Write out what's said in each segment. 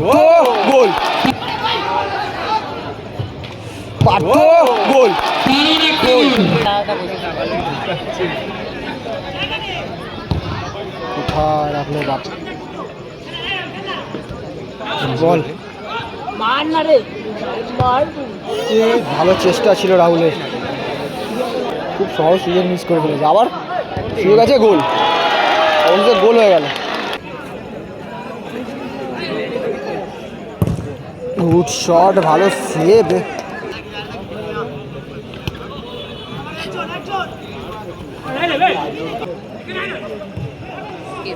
পার্থ গোল। পার্থ গোল। কোথায় রাখল বাপ বল। ভালো চেষ্টা ছিল রাহুলের। খুব সহজ সুযোগ মিস করে ফেলেছে। আবার সুযোগ আছে গোল। অবশ্য গোল হয়ে গেল গুড শট ভালো সেভ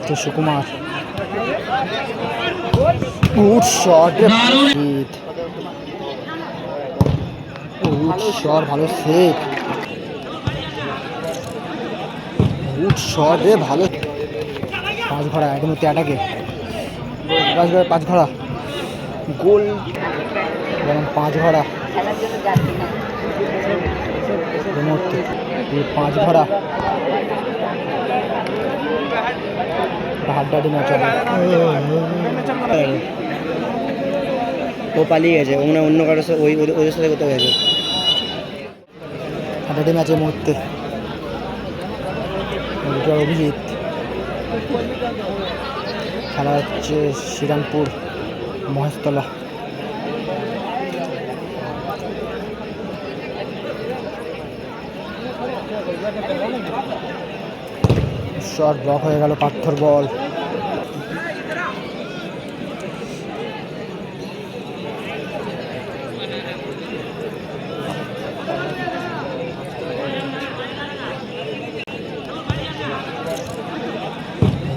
তো Sukumar. Good shot good shot ভালো সেভ গুড শট রে ভালো। পাঁচ ঘোড়া একদম অ্যাটাকে পাঁচ ঘোড়া পাঁচ ঘোড়া। গোল এবং পাঁচ এই পাঁচ ঘোড়া হাড্ডাহাড্ডি ম্যাচ ও পালিয়ে গেছে। ও মনে অন্য কারোর সাথে ওই ওদের- ওদের সাথে কোথাও গেছে। হাড্ডাহাড্ডি ম্যাচের মুহূর্তে। অভিজিৎ। খেলা হচ্ছে শ্রীরামপুর মহেশতলা। শট ব্লক হয়ে গেল পাথর বল।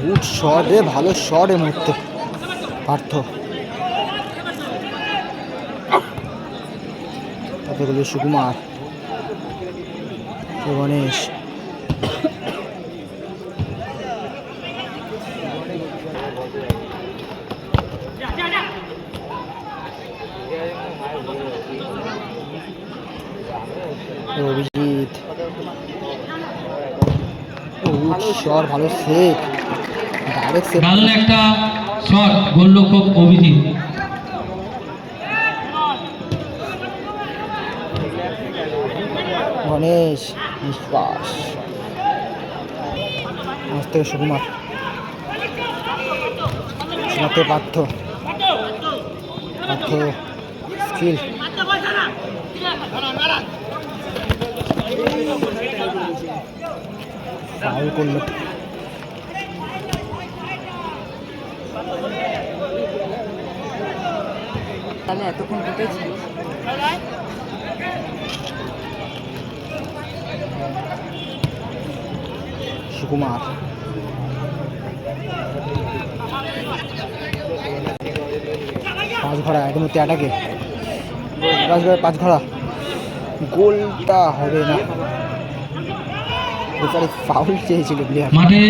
গুড ভালো শট এই মুহূর্তে পার্থ। সুকুমার। গণেশ গুড শট ভালো সেভ ডাইরেক্ট সেভ দারুণ একটা শট গোলরক্ষক অভিজিৎ। গণেশ নিশ্বাস আজ থেকে সুকুমার সুকুমার পার্থ পার্থ স্কিল ফাউল করল। তাহলে এতক্ষণ ঢুকেছি সুকুমার। পাঁচ ঘোড়া একদম অ্যাটাকে পাঁচ ঘোড়া পাঁচ ঘোড়া। গোলটা হবে না। বেচারি ফাউল চেয়েছিল প্লেয়ার মাঠে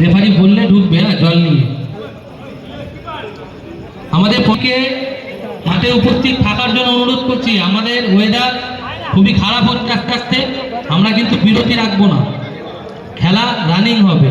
রেফারি বললে ঢুকবে না জল নিয়ে। আমাদের পক্ষে মাঠে উপস্থিত থাকার জন্য অনুরোধ করছি আমাদের ওয়েদার খুবই খারাপ হচ্ছে আস্তে আস্তে আমরা কিন্তু বিরতি রাখব না। খেলা রানিং হবে।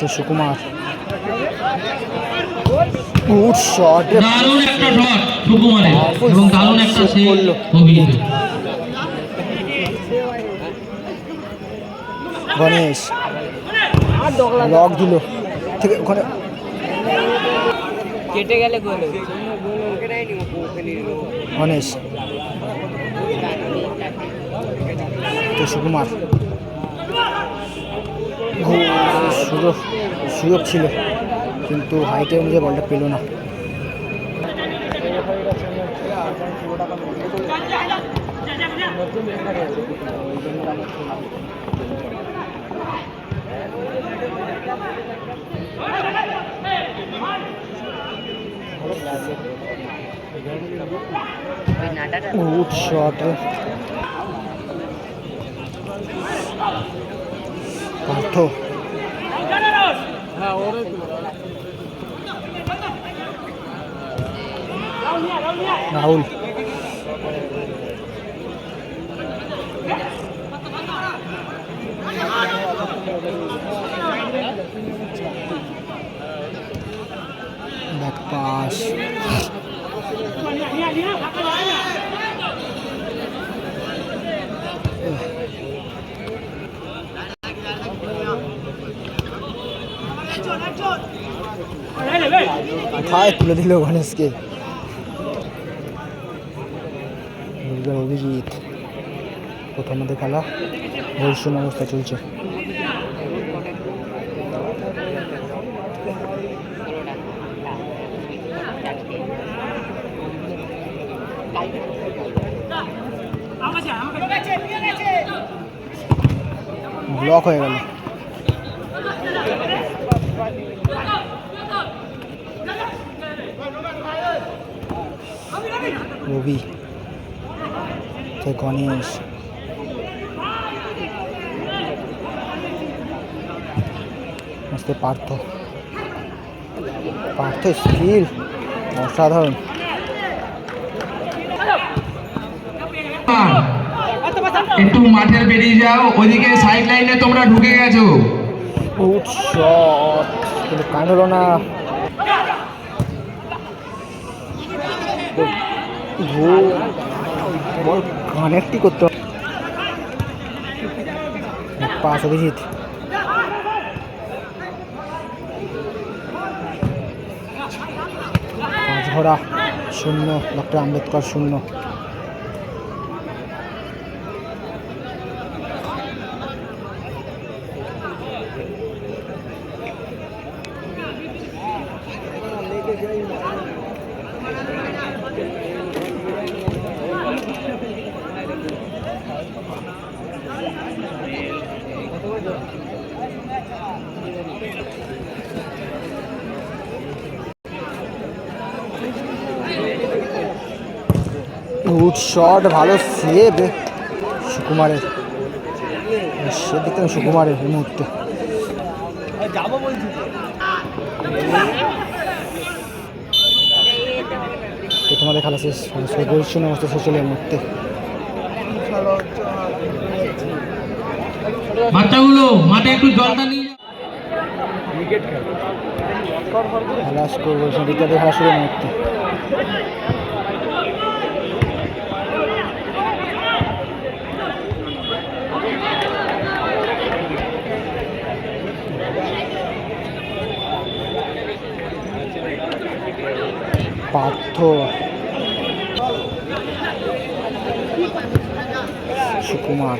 তো সুকুমার। গুড শট দারুণ একটা শট সুকুমারের এবং দারুণ একটা সেভ অভিজিৎ গণেশ। লক দিল। থেকে ওখানে। কেটে গেলে গোল গণেশ। সুকুমার। সুযোগ সুযোগ ছিল কিন্তু হাইটে অনুযায়ী বলটা পেল না। Good shot Partha Rahul. Back pass. কোথায় তুলে দিল গণেশকে অভিজিৎ প্রথম মধ্যে খেলা মৌসুম অবস্থা চলছে ব্লক হয়ে গেল। সে গণেশ। আজকে পার্থ। পার্থ স্কিল অসাধারণ। একটু মাঠের বেরিয়ে যাও ওইদিকে সাইড লাইনে তোমরা ঢুকে গেছো। গুড শট কিন্তু কান হলো না। বল কানেক্টই করতে। পাস অভিজিৎ। পাঁচ ঘোড়া শূন্য ডক্টর আম্বেদকর শূন্য। গুড শট ভালো সেভ সুকুমারের। সে দেখতে সুকুমারের এই মুহূর্তে। তোমাদের খেলা শেষ গোল শূন্য অবস্থা শেষ হলো এই মুহূর্তে। বাচ্চাগুলো মাঠে একটু জলটা নিয়ে খেলা স্কোর বলছেন দ্বিতীয় খেলা শুরু মুহূর্তে। পার্থ। সুকুমার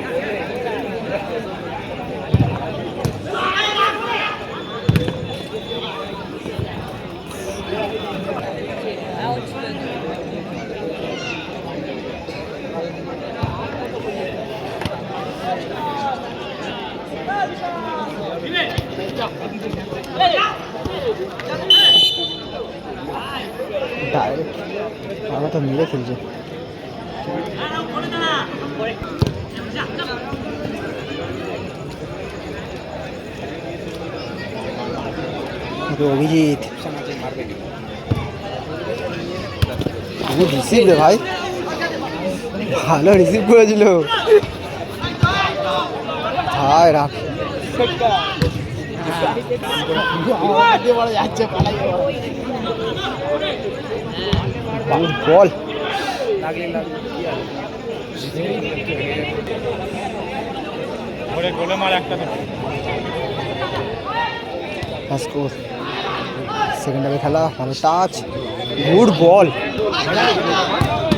ডাইরেক্ট আমরা তো মেরে ফেলছে ওকে অভিজিৎ। রিসিভ রে ভাই। ভালো রিসিভ করেছিল। ভাই রাখ। বল। স্কোর সেকেন্ড হাফে খেলা, ভালো টাচ, গুড বল।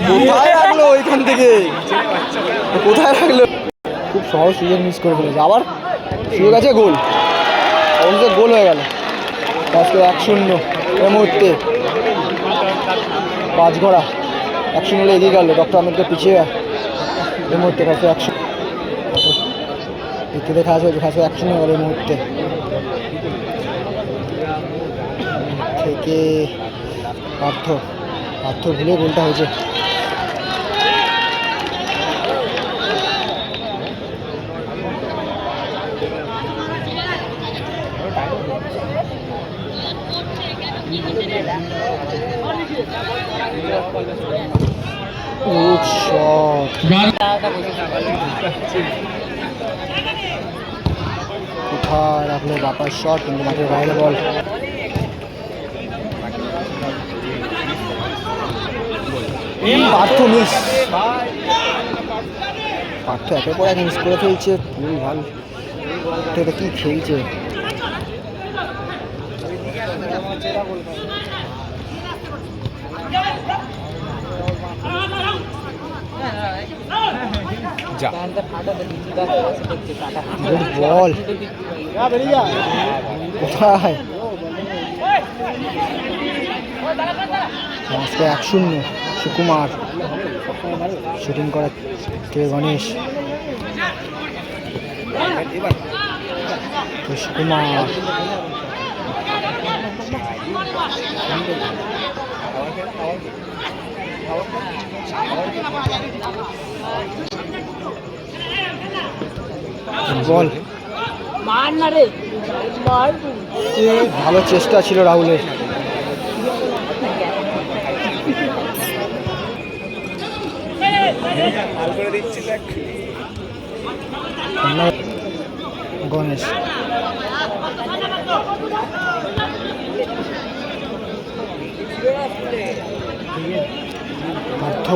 কোথায় রাখল ওইখান থেকে? কোথায় রাখল? খুব সহজ সুযোগ মিস করে ফেলেছে। আবার সুযোগ আছে গোল। অবশ্যই গোল হয়ে গেল। আজকে এক শূন্য এই মুহূর্তে। পাঁচ ঘোড়া একশো নিলে এগিয়ে গেল। ডক্টর আম্বেদকর পিছিয়ে এই মুহূর্তে কাছে একশো দেখতে দেখা আছে কাছে একশো নিয়ে গেল এই মুহূর্তে। থেকে পার্থ পার্থ ভুলে গোলটা হয়েছে Good shot. কোথায় রাখল বাপার শট কিন্তু মাঠের বাইরে বল পার্থ মিস পার্থ একের পর এক মিস করে ফেলছে ভুল ভালো তো এটা কি খেলছে বল কোথায় আজকে এক শূন্য সুকুমার। শুটিং করা কে গণেশ? সুকুমার। বল। মার না রে ভালো চেষ্টা ছিল রাহুলের। গণেশ। পার্থ।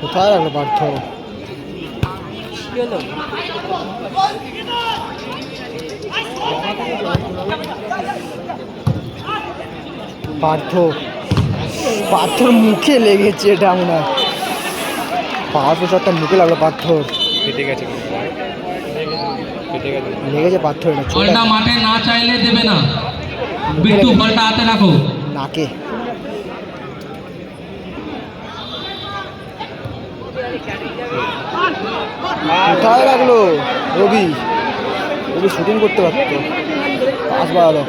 কোথায় রাখল পার্থ? পার্থ। পাথর মুখে লেগেছে এটা মনে প্রেশারটা মুখে লাগল পাথর। লেগেছে পাথর এটা চোট মাঠে না চাইলে দেবে না। বিট্টু বলটা হাতে রাখো। নাকে। কোথায় রাখল? রবি। রবি শুটিং করতে পারতো। পাঁচ বাড়ালো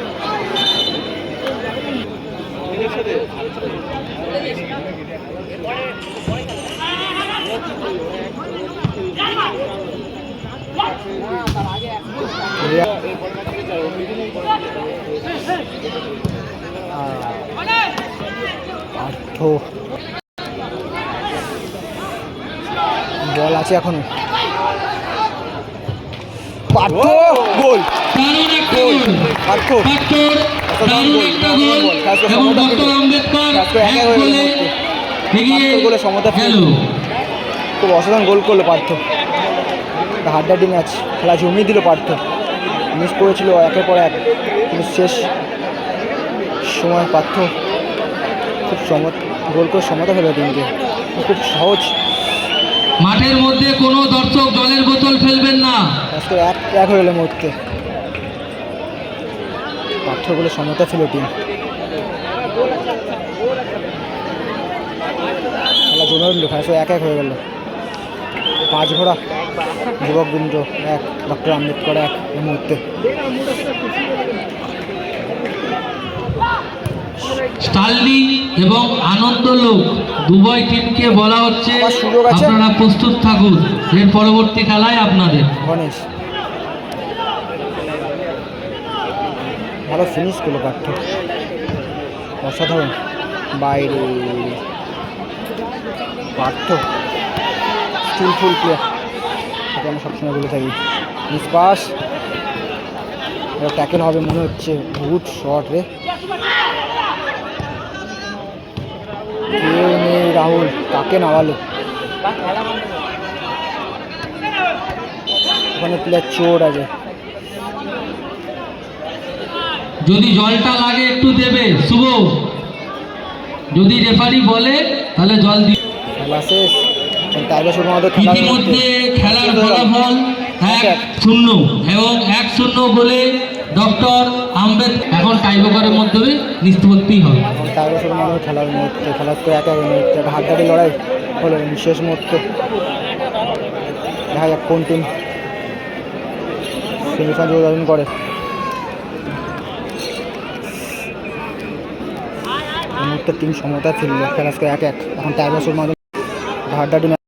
পার্থ বল আছে এখন। পার্থ গোল। গোল। পার্থ সমতা খুব অসাধারণ গোল করল পার্থ। হাড্ডাড্ডি ম্যাচ। খেলা জমিয়ে দিল পার্থ। মিস করেছিল একের পর এক। কিন্তু শেষ সময় পার্থ খুব সমত গোল করে সমতা ফেলে টিমকে খুব সহজ। মাঠের মধ্যে কোনো দর্শক জলের বোতল ফেলবেন না। আজকে এক এক হয়ে গেলো মরতে পার্থ বলে সমতা ছিল টিম খেলা জমে উঠল খেলা এক এক হয়ে গেল। পাঁচ ঘোড়া। যুবক বৃন্দ এক ডক্টর আম্বেদকর এক এই মুহূর্তে। স্টার্লিং এবং আনন্দ লোক দুবই টিমকে বলা হচ্ছে? আপনারা প্রস্তুত থাকুন। এর পরবর্তী খেলায় আপনাদের। গণেশ। ভালো ফিনিশ করল পার্থ অসাধারণ। বাইরে। পার্থ। স্কিলফুল প্লেয়ার এটা আমি সবসময় বলে থাকি নিষ্পাস ট্যাকেল হবে মনে হচ্ছে গুড শট রে। নেই রাহুল কাকে নামালো। ওখানে প্লেয়ার চোর আছে। যদি জলটা লাগে একটু দেবে শুভ। যদি রেফারি বলে তাহলে জল দি খেলা শেষ। টাইগার শুধুমাত্র ইতিমধ্যে খেলার ফলাফল এক শূন্য এবং এক শূন্য গোলে ডক্টর আম্বেদকর এখন টাইব্রেকারের মাধ্যমে নিষ্পত্তি হবে শুরু মাধ্যমে খেলার মুহূর্তে খেলার তো একা এই মুহূর্তে হাড্ডাহাড্ডি লড়াই হলো শেষ মুহূর্তে। দেখা যাক কোন টিম সেমিফাইনাল অর্জন করে। মুহূর্তে টিম সমতা ফিরল খেলা এক এক। এখন টাইগার শুরু মাধ্যমে হাড্ডাহাড্ডি